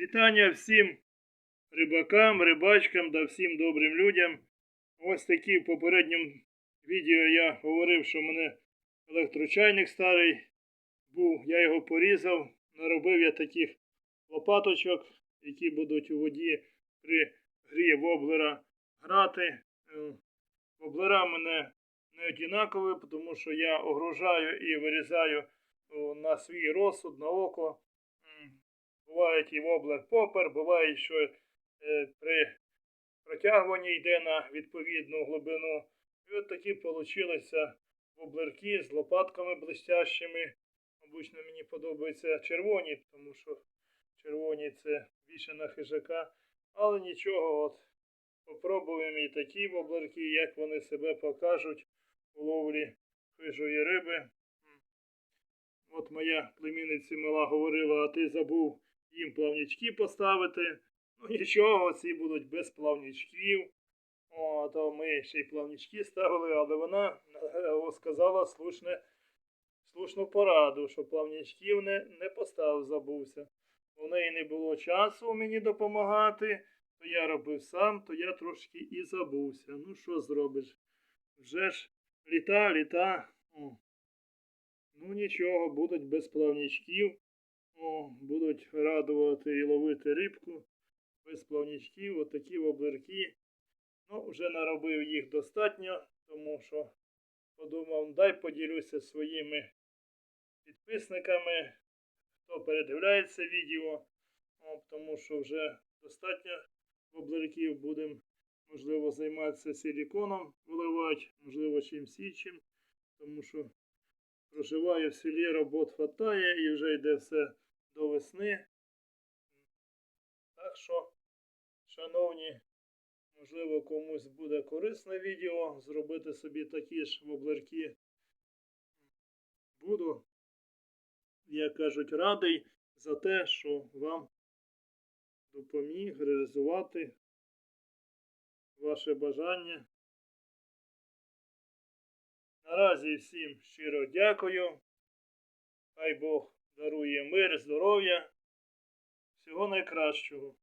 Вітання всім рибакам, рибачкам та всім добрим людям. Ось такі в попередньому відео я говорив, що в мене електрочайник старий був. Я його порізав, наробив я таких лопаточок, які будуть у воді при грі воблера грати. Е, Воблера мене не однакові, тому що я огружаю і вирізаю на свій розсуд, на око. М, Бувають і воблер попер, буває, що е, при протягуванні йде на відповідну глибину. І от такі получилися воблерки з лопатками блестящими. Обично мені подобаються червоні, тому що червоні це більше на хижака. Але нічого, от попробуємо і такі воблерки, як вони себе покажуть у ловлі хижої риби. От моя племінниця мала говорила, а ти забув їм плавнячки поставити. Ну нічого, ці будуть без плавнячків. О, то ми ще й плавнячки ставили, але вона е, сказала слушне, слушну пораду, що плавнячків не, не поставив, забувся. У неї не було часу мені допомагати, то я робив сам, то я трошки і забувся. Ну що зробиш? Вже ж літа, літа. О. Ну нічого, будуть без плавнячків. Будуть радувати і ловити рибку без плавнячків, отакі воблерки. Ну, вже наробив їх достатньо, тому що подумав, дай поділюся своїми підписниками, хто передивляється відео, О, тому що вже достатньо воблерків будемо, можливо, займатися силіконом виливати, можливо, чимсь іншим, тому що проживаю в селі, робот хватає і вже йде все до весни. Так що, шановні, можливо, комусь буде корисне відео зробити собі такі ж воблерки. Буду, як кажуть, радий за те, що вам допоміг реалізувати ваше бажання. Наразі всім щиро дякую. Хай Бог дарує мир, здоров'я, всього найкращого.